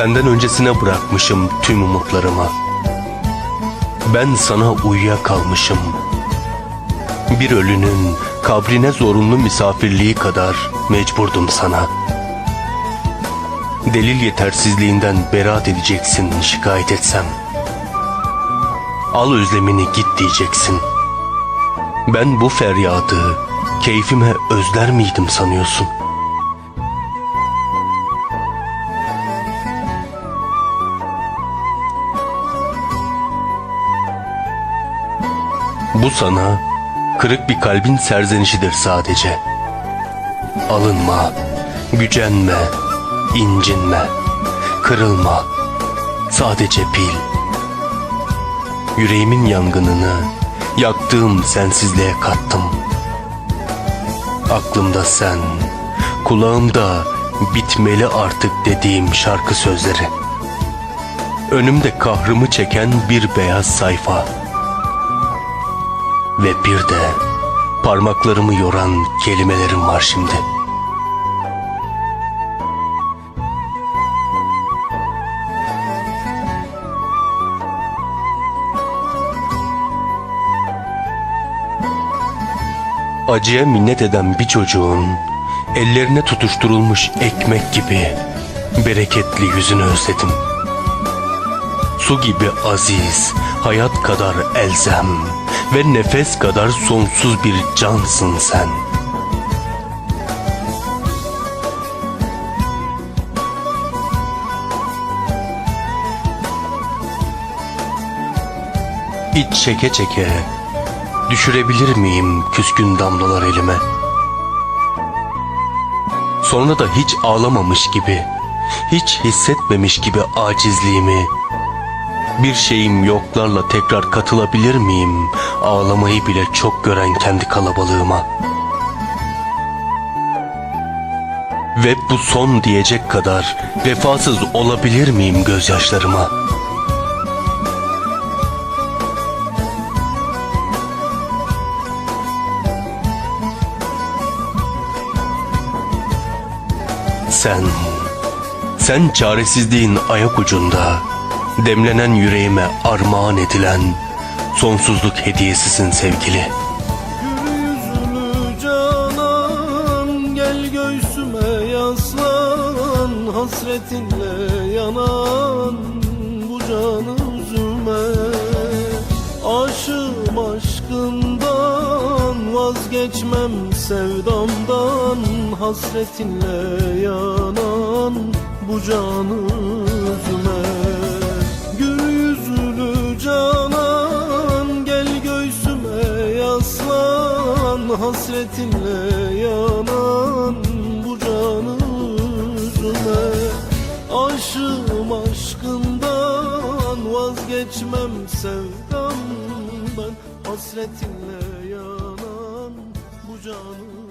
Senden öncesine bırakmışım tüm umutlarımı. Ben sana uyuyakalmışım. Bir ölünün kabrine zorunlu misafirliği kadar mecburdum sana. Delil yetersizliğinden beraat edeceksin şikayet etsem. Al özlemini git diyeceksin. Ben bu feryadı keyfime özler miydim sanıyorsun? Bu sana kırık bir kalbin serzenişidir sadece. Alınma, gücenme, incinme, kırılma. Sadece bil. Yüreğimin yangınını yaktığım sensizliğe kattım. Aklımda sen, kulağımda bitmeli artık dediğim şarkı sözleri. Önümde kahrımı çeken bir beyaz sayfa. Ve bir de parmaklarımı yoran kelimelerim var şimdi. Acıya minnet eden bir çocuğun ellerine tutuşturulmuş ekmek gibi bereketli yüzünü özledim. Su gibi aziz, hayat kadar elzem ve nefes kadar sonsuz bir cansın sen. İç çeke çeke düşürebilir miyim küskün damlalar elime? Sonra da hiç ağlamamış gibi, hiç hissetmemiş gibi acizliğimi, bir şeyim yoklarla tekrar katılabilir miyim ağlamayı bile çok gören kendi kalabalığıma? Ve bu son diyecek kadar vefasız olabilir miyim gözyaşlarıma? Sen, sen çaresizliğin ayak ucunda, demlenen yüreğime armağan edilen sonsuzluk hediyesisin sevgili. Canan gel göğsüme yaslan Hasretinle yanan bu canı üzüme Aşığım aşkından vazgeçmem sevdamdan Hasretinle yanan bu canı üzüme Hasretinle yanan bu canı üzüme. Aşığım aşkından vazgeçmem sevdamdan Hasretinle yanan bu canı